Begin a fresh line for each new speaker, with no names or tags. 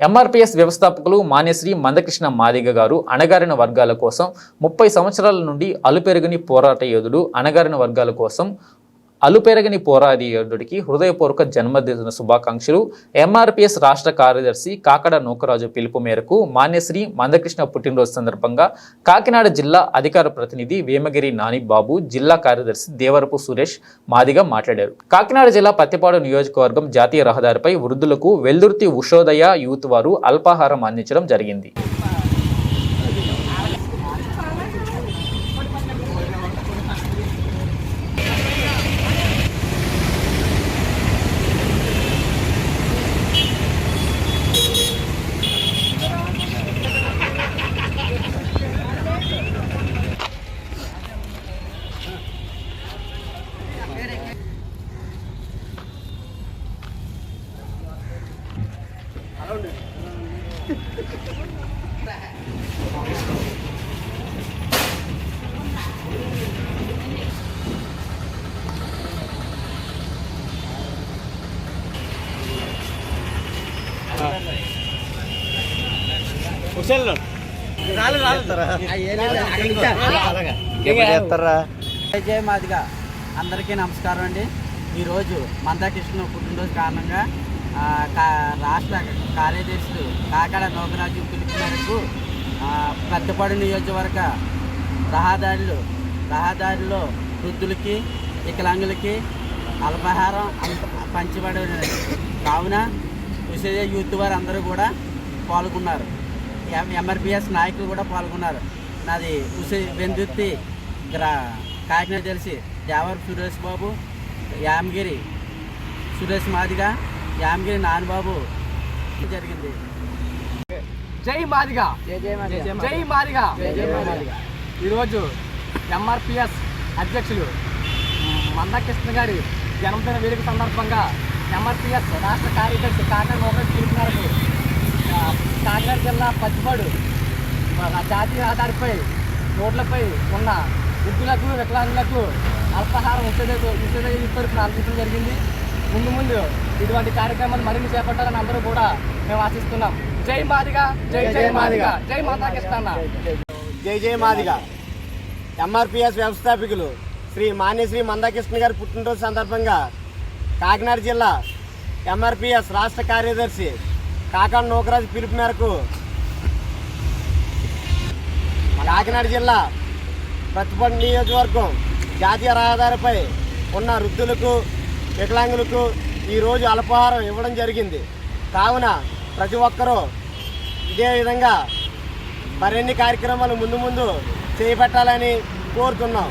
ఎంఆర్పిఎస్ వ్యవస్థాపకులు మాన్యశ్రీ మందకృష్ణ మాదిగ గారు అణగారిన వర్గాల కోసం ముప్పై సంవత్సరాల నుండి అలుపెరగని పోరాట యోధుడు అణగారిన వర్గాల కోసం అలుపెరగని పోరాట హృదయపూర్వక జన్మదిన శుభాకాంక్షలు. ఎంఆర్పిఎస్ రాష్ట్ర కార్యదర్శి కాకడ నూకరాజు పిలుపు మేరకు మాన్యశ్రీ మందకృష్ణ పుట్టినరోజు సందర్భంగా కాకినాడ జిల్లా అధికార ప్రతినిధి వేమగిరి నాని బాబు జిల్లా కార్యదర్శి దేవరపు సురేష్ మాదిగా మాట్లాడారు. కాకినాడ జిల్లా పత్తిపాడు నియోజకవర్గం జాతీయ రహదారిపై వృద్ధులకు వెల్దుర్తి ఉషోదయ యూత్ వారు అల్పాహారం అందించడం జరిగింది.
జయ మాదిగా. అందరికీ నమస్కారం అండి. ఈరోజు మందాకృష్ణ పుట్టినరోజు కారణంగా రాష్ట్ర కార్యదర్శులు కాకాడ నోకరాజు పిలుపు మేరకు పెద్దపాడు నియోజకవర్గ రహదారులు రహదారిలో వృద్ధులకి వికలాంగులకి అల్పాహారం అంత- పంచబడినది కావున విశేష యూత్ వారు అందరూ కూడా పాల్గొన్నారు. ఎం- ఎంఆర్పిఎస్ నాయకులు కూడా పాల్గొన్నారు. నాది ఉసి వెందుత్తి గ్రా కాకినాడ తెలిసి దేవర్ సురేష్ బాబు యామగిరి సురేష్ మాదిగా యామగిరి నాన్నబాబు జరిగింది.
జై మాదిగా. జై మాదిగా. ఈరోజు ఎంఆర్పిఎస్ అధ్యక్షులు మందకృష్ణ గారి జన్మదిన వేడుక సందర్భంగా ఎంఆర్పిఎస్ రాష్ట్ర కార్యదర్శి కాకినాడ మోహన్ పిలుపు మేరకు ఆ, కాకినాడ జిల్లా పచ్చిపాడు జాతీయ రహదారిపై రోడ్లపై ఉన్న వృద్ధులకు వికలాంగులకు అల్పాహారం ఉచిత తరపున అందించడం జరిగింది. ముందు ముందు ఇటువంటి కార్యక్రమాలు మరిన్ని చేపట్టాలని అందరూ కూడా మేము ఆశిస్తున్నాం. జై మాదిగా జై జై మాదిగా. జై మాతాకృష్ణ అన్న.
జై జయ మాదిగా. ఎంఆర్పిఎస్ వ్యవస్థాపకులు శ్రీ మాన్యశ్రీ మందాకృష్ణ గారి పుట్టినరోజు సందర్భంగా కాకినాడ జిల్లా ఎంఆర్పిఎస్ రాష్ట్ర కార్యదర్శి కాకాడ నూకరాజు పిలుపు మేరకు కాకినాడ జిల్లా ప్రతిపడి నియోజకవర్గం జాతీయ రహదారిపై ఉన్న వృద్ధులకు వికలాంగులకు ఈరోజు అల్పాహారం ఇవ్వడం జరిగింది. కావున ప్రతి ఒక్కరూ ఇదే విధంగా మరిన్ని కార్యక్రమాలు ముందు ముందు చేపట్టాలని కోరుతున్నాం.